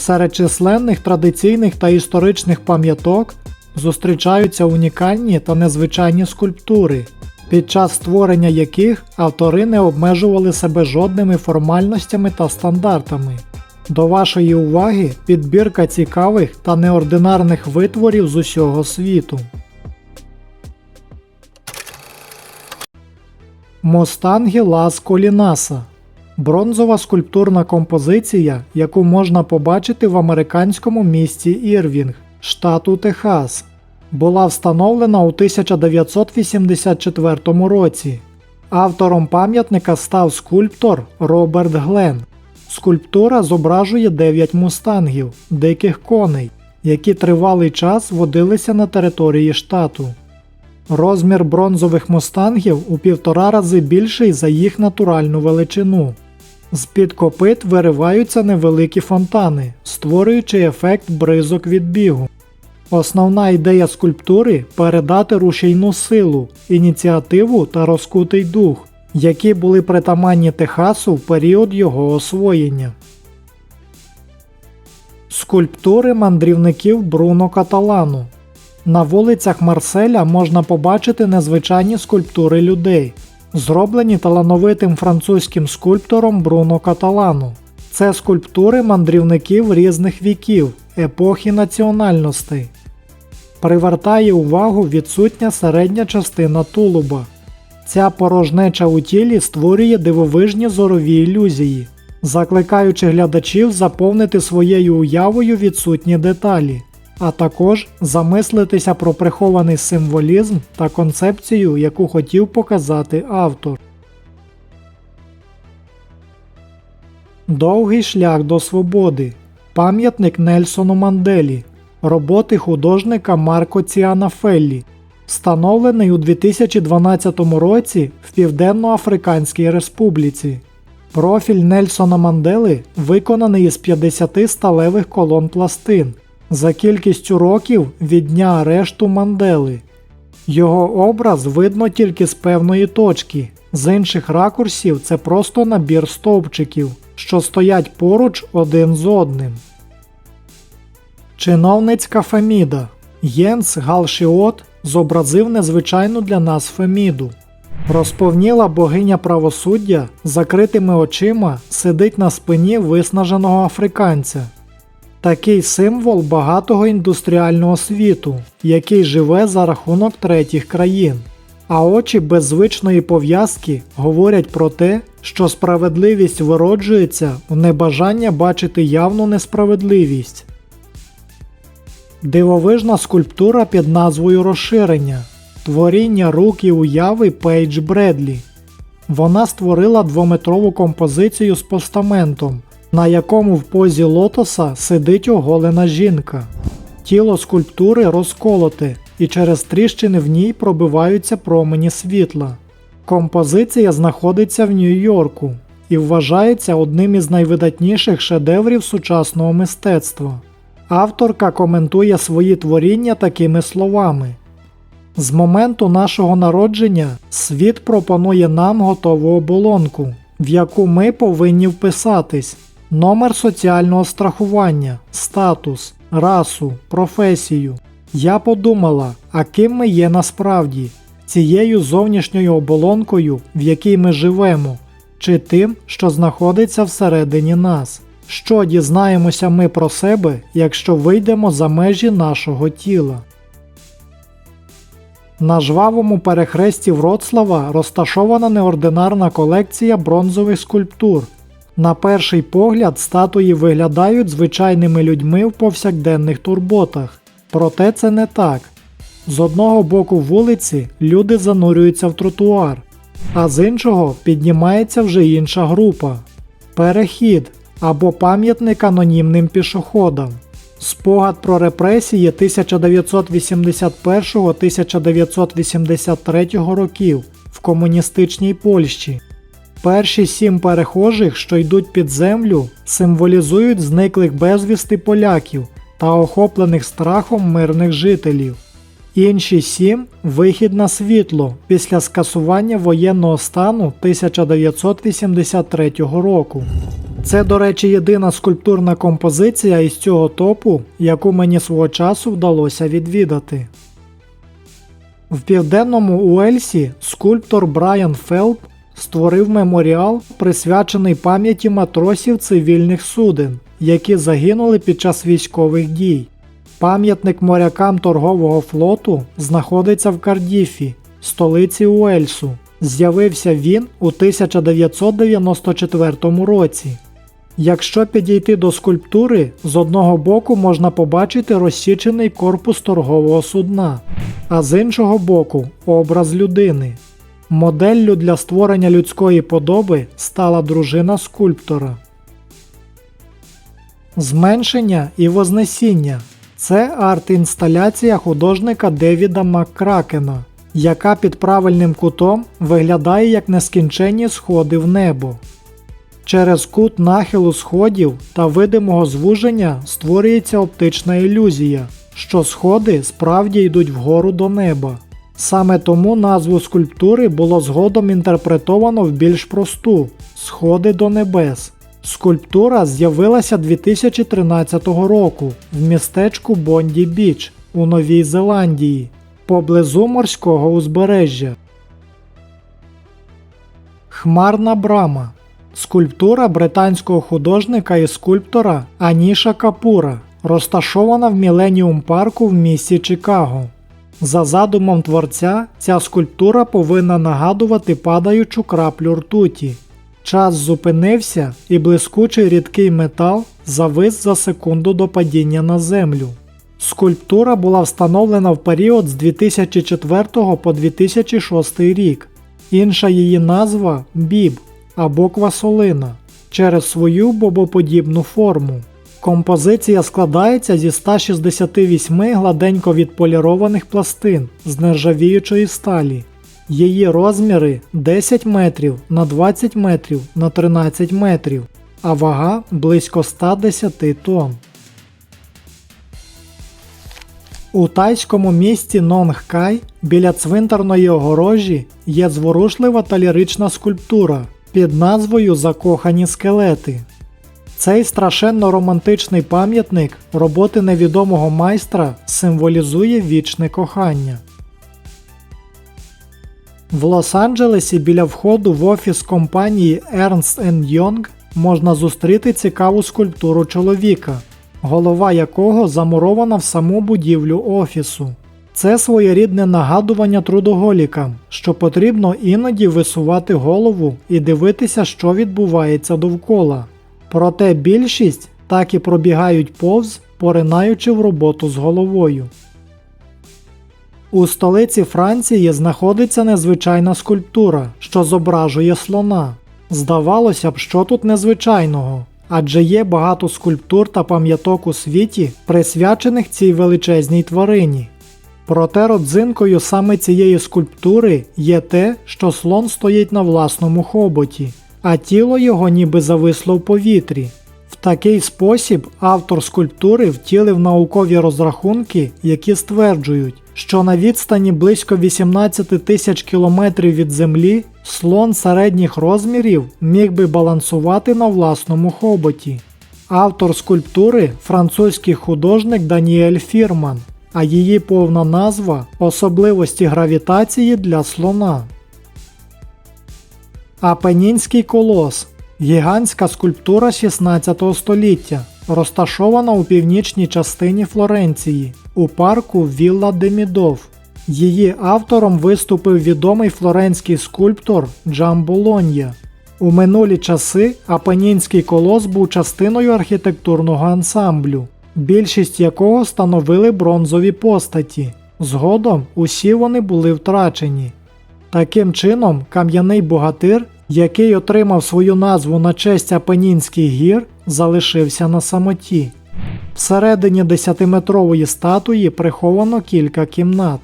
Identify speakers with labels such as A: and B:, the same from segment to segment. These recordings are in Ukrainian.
A: Серед численних традиційних та історичних пам'яток зустрічаються унікальні та незвичайні скульптури, під час створення яких автори не обмежували себе жодними формальностями та стандартами. До вашої уваги підбірка цікавих та неординарних витворів з усього світу. Мостанги Лас Колінаса бронзова скульптурна композиція, яку можна побачити в американському місті Ірвінг, штату Техас, була встановлена у 1984 році. Автором пам'ятника став скульптор Роберт Глен. Скульптура зображує 9 мустангів, диких коней, які тривалий час водилися на території штату. Розмір бронзових мустангів у півтора рази більший за їх натуральну величину. З-під копит вириваються невеликі фонтани, створюючи ефект бризок від бігу. Основна ідея скульптури передати рушійну силу, ініціативу та розкутий дух, які були притаманні Техасу в період його освоєння. Скульптури мандрівників Бруно Каталану на вулицях Марселя можна побачити незвичайні скульптури людей, зроблені талановитим французьким скульптором Бруно Каталану. Це скульптури мандрівників різних віків, епох і національностей. Привертає увагу відсутня середня частина тулуба. Ця порожнеча у тілі створює дивовижні зорові ілюзії, закликаючи глядачів заповнити своєю уявою відсутні деталі а також замислитися про прихований символізм та концепцію, яку хотів показати автор. Довгий шлях до свободи. Пам'ятник Нельсону Манделі. Роботи художника Марко Ціанафеллі. Встановлений у 2012 році в Південно-Африканській Республіці. Профіль Нельсона Мандели виконаний із 50 сталевих колон пластин за кількістю років від дня арешту Мандели. Його образ видно тільки з певної точки, з інших ракурсів це просто набір стовпчиків, що стоять поруч один з одним. Чиновницька Феміда Єнс Галшіот зобразив незвичайну для нас Феміду. Розповніла богиня правосуддя закритими очима сидить на спині виснаженого африканця. Такий символ багатого індустріального світу, який живе за рахунок третіх країн. А очі без звичної пов'язки говорять про те, що справедливість вироджується в небажання бачити явну несправедливість. Дивовижна скульптура під назвою Розширення Творіння рук і уяви Пейдж Бредлі. Вона створила двометрову композицію з постаментом на якому в позі лотоса сидить оголена жінка. Тіло скульптури розколоте, і через тріщини в ній пробиваються промені світла. Композиція знаходиться в Нью-Йорку і вважається одним із найвидатніших шедеврів сучасного мистецтва. Авторка коментує свої творіння такими словами: З моменту нашого народження світ пропонує нам готову оболонку, в яку ми повинні вписатись номер соціального страхування, статус, расу, професію. Я подумала, а ким ми є насправді, цією зовнішньою оболонкою, в якій ми живемо, чи тим, що знаходиться всередині нас. Що дізнаємося ми про себе, якщо вийдемо за межі нашого тіла? На жвавому перехресті Вроцлава розташована неординарна колекція бронзових скульптур, на перший погляд, статуї виглядають звичайними людьми в повсякденних турботах. Проте це не так. З одного боку вулиці люди занурюються в тротуар, а з іншого піднімається вже інша група перехід або пам'ятник анонімним пішоходам. Спогад про репресії 1981-1983 років в комуністичній Польщі. Перші сім перехожих, що йдуть під землю, символізують зниклих безвісти поляків та охоплених страхом мирних жителів. Інші сім вихід на світло після скасування воєнного стану 1983 року. Це, до речі, єдина скульптурна композиція із цього топу, яку мені свого часу вдалося відвідати. В південному Уельсі скульптор Брайан Фелп створив меморіал, присвячений пам'яті матросів цивільних суден, які загинули під час військових дій. Пам'ятник морякам торгового флоту знаходиться в Кардіфі, столиці Уельсу. З'явився він у 1994 році. Якщо підійти до скульптури, з одного боку можна побачити розсічений корпус торгового судна, а з іншого боку образ людини. Моделлю для створення людської подоби стала дружина скульптора. Зменшення і Вознесіння це арт-інсталяція художника Девіда Маккракена, яка під правильним кутом виглядає як нескінченні сходи в небо. Через кут нахилу сходів та видимого звуження створюється оптична ілюзія, що сходи справді йдуть вгору до неба. Саме тому назву скульптури було згодом інтерпретовано в більш просту Сходи до небес. Скульптура з'явилася 2013 року в містечку Бонді Біч у Новій Зеландії поблизу морського узбережжя. Хмарна брама скульптура британського художника і скульптора Аніша Капура, розташована в Міленіум парку в місті Чикаго. За задумом творця, ця скульптура повинна нагадувати падаючу краплю ртуті. Час зупинився, і блискучий рідкий метал завис за секунду до падіння на землю. Скульптура була встановлена в період з 2004 по 2006 рік. Інша її назва біб або квасолина через свою бобоподібну форму. Композиція складається зі 168 гладенько відполірованих пластин з нержавіючої сталі. Її розміри 10 метрів на 20 метрів на 13 метрів, а вага близько 110 тонн. У тайському місті Нонгкай біля цвинтарної огорожі є зворушлива та лірична скульптура під назвою Закохані скелети. Цей страшенно романтичний пам'ятник роботи невідомого майстра символізує вічне кохання. В Лос-Анджелесі біля входу в офіс компанії Ernst Young можна зустріти цікаву скульптуру чоловіка, голова якого замурована в саму будівлю офісу. Це своєрідне нагадування трудоголікам, що потрібно іноді висувати голову і дивитися, що відбувається довкола. Проте більшість так і пробігають повз, поринаючи в роботу з головою. У столиці Франції знаходиться незвичайна скульптура, що зображує слона. Здавалося б, що тут незвичайного, адже є багато скульптур та пам'яток у світі, присвячених цій величезній тварині. Проте родзинкою саме цієї скульптури є те, що слон стоїть на власному хоботі, а тіло його ніби зависло в повітрі. В такий спосіб автор скульптури втілив наукові розрахунки, які стверджують, що на відстані близько 18 тисяч кілометрів від землі слон середніх розмірів міг би балансувати на власному хоботі. Автор скульптури французький художник Даніель Фірман, а її повна назва Особливості гравітації для слона. Апенінський колос гігантська скульптура 16 століття, розташована у північній частині Флоренції у парку Вілла де Мідов. Її автором виступив відомий флоренський скульптор Джам Болонья. У минулі часи Апенінський колос був частиною архітектурного ансамблю, більшість якого становили бронзові постаті. Згодом усі вони були втрачені. Таким чином, кам'яний богатир, який отримав свою назву на честь Апенінських гір, залишився на самоті. Всередині 10-метрової статуї приховано кілька кімнат.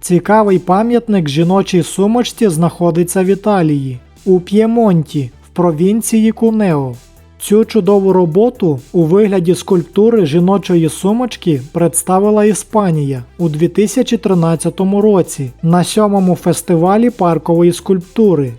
A: Цікавий пам'ятник жіночій сумочці знаходиться в Італії, у П'ємонті, в провінції Кунео. Цю чудову роботу у вигляді скульптури жіночої сумочки представила Іспанія у 2013 році на сьомому фестивалі паркової скульптури.